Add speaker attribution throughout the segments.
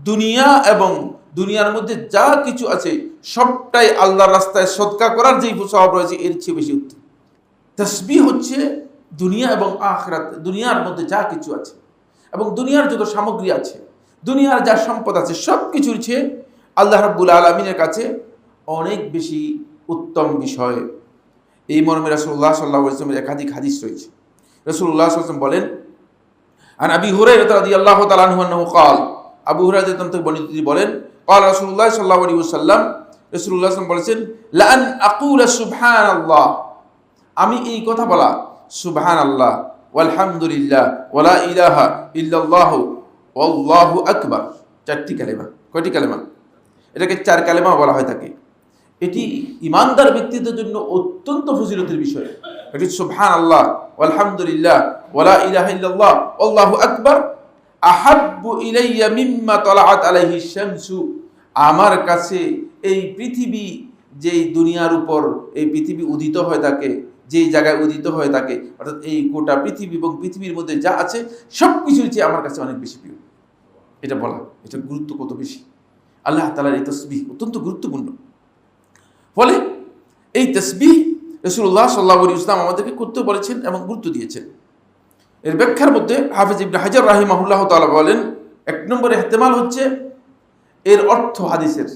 Speaker 1: দুনিয়া এবং দুনিয়ার মধ্যে যা কিছু আছে সবটাই আল্লাহর রাস্তায় সৎকা করার যেই স্বভাব রয়েছে এর চেয়ে বেশি উত্তম তসবি হচ্ছে দুনিয়া এবং আখরাত দুনিয়ার মধ্যে যা কিছু আছে এবং দুনিয়ার যত সামগ্রী আছে দুনিয়ার যা সম্পদ আছে সব কিছুর চেয়ে আল্লাহ রাব্বুল আলমিনের কাছে অনেক বেশি উত্তম বিষয় এই মর্মে রসুল্লাহ সাল্লাহ ইসলামের একাধিক হাদিস রয়েছে রসুল্লাহ সাল্লাম বলেন আর আবি হুরাইরা রাদিয়াল্লাহু তাআলা আনহু আন্নাহু قال আবু হুরাদম থেকে বর্ণিত বলেন কল রসুল্লাহ সাল্লাহ আলী সাল্লাম রসুল্লাহ বলেছেন লান আকুল সুবহান আল্লাহ আমি এই কথা বলা সুবহান আল্লাহ আলহামদুলিল্লাহ ওলা ইলাহা ইল্লাল্লাহু আল্লাহু আকবার চারটি কালেমা, কয়টি কালেমা? এটাকে চার কালেমা বলা হয় থাকে। এটি ইমানদার ব্যক্তিদের জন্য অত্যন্ত ফজিলতের বিষয়। এটি সুবহান আল্লাহ আলহামদুলিল্লাহ ওলা ইলাহা ইল্লাল্লাহ আল্লাহু আকবার আহাব্বু ইলাইয়া মিম্মা তালাআত আলাইহি শামসু। আমার কাছে এই পৃথিবী যেই দুনিয়ার উপর এই পৃথিবী উদিত হয় থাকে, যেই জায়গায় উদিত হয়ে থাকে, অর্থাৎ এই গোটা পৃথিবী এবং পৃথিবীর মধ্যে যা আছে সব কিছুর চেয়ে আমার কাছে অনেক বেশি প্রিয়। এটা বলা, এটা গুরুত্ব কত বেশি? আল্লাহ তালার এই তসবিহ অত্যন্ত গুরুত্বপূর্ণ। ফলে এই তসবিহ রসুল্লাহ সাল্লাহ ইসলাম আমাদেরকে করতে বলেছেন এবং গুরুত্ব দিয়েছেন। এর ব্যাখ্যার মধ্যে হাফিজ ইবনে হাজার রাহিমাহুল্লাহ তাআলা বলেন, এক নম্বরে এহতেমাল হচ্ছে এর অর্থ হাদিসের।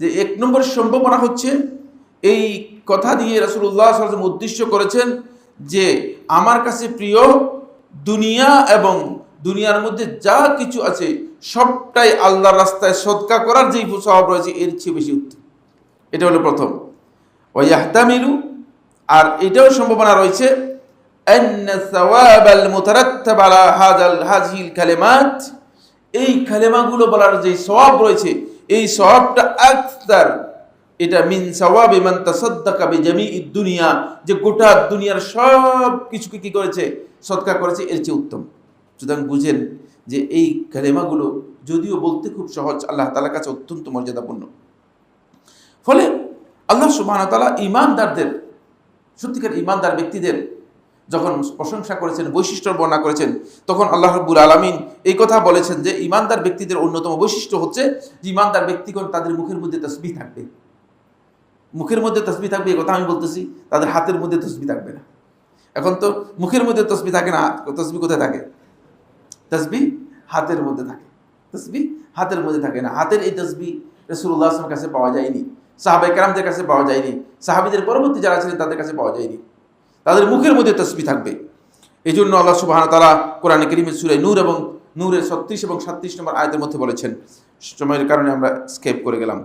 Speaker 1: যে এক নম্বর সম্ভাবনা হচ্ছে এই কথা দিয়ে রসুল্লাহ সাল্লাম উদ্দেশ্য করেছেন যে আমার কাছে প্রিয় দুনিয়া এবং দুনিয়ার মধ্যে যা কিছু আছে সবটাই আল্লাহর রাস্তায় সৎকা করার যেই স্বভাব রয়েছে, এর চেয়ে বেশি এটা হলো প্রথম। ওয়াহতামিলু আর এটাও সম্ভাবনা রয়েছে أن الثواب المترتب على هذا هذه الكلمات এই কালেমাগুলো বলার যে সওয়াব রয়েছে এই সওয়াবটা আকতার এটা মিন সওয়াবি মান তাসাদ্দাকা বিজামিই দুনিয়া যে গোটা দুনিয়ার সব কিছুকে কি করেছে সদকা করেছে এর চেয়ে উত্তম সুতরাং বুঝেন যে এই কালেমাগুলো যদিও বলতে খুব সহজ আল্লাহ তাআলার কাছে অত্যন্ত মর্যাদাপূর্ণ ফলে আল্লাহ সুবহানাহু ওয়া তাআলা ঈমানদারদের সত্যিকার ঈমানদার ব্যক্তিদের যখন প্রশংসা করেছেন, বৈশিষ্ট্য বর্ণনা করেছেন, তখন আল্লাহ রব্বুল আলমিন এই কথা বলেছেন যে ইমানদার ব্যক্তিদের অন্যতম বৈশিষ্ট্য হচ্ছে যে ইমানদার ব্যক্তিগণ তাদের মুখের মধ্যে তসবি থাকবে। মুখের মধ্যে তসবি থাকবে, এই কথা আমি বলতেছি, তাদের হাতের মধ্যে তসবি থাকবে না। এখন তো মুখের মধ্যে তসবি থাকে না তসবি কোথায় থাকে? তসবি হাতের মধ্যে থাকে। তসবি হাতের মধ্যে থাকে না। হাতের এই তসবি রসুল্লাহ আসলামের কাছে পাওয়া যায়নি। সাহাবাই কাছে পাওয়া যায়নি। সাহাবিদের পরবর্তী যারা ছিলেন তাদের কাছে পাওয়া যায়নি। তাদের মুখের মধ্যে তসবি থাকবে। এই জন্য আল্লাহ সুবাহ তারা কোরআনে করিমের সুরাই নূর এবং নূরের ছত্রিশ এবং সাতত্রিশ নম্বর আয়তের মধ্যে বলেছেন। সময়ের কারণে আমরা স্কেপ করে গেলাম।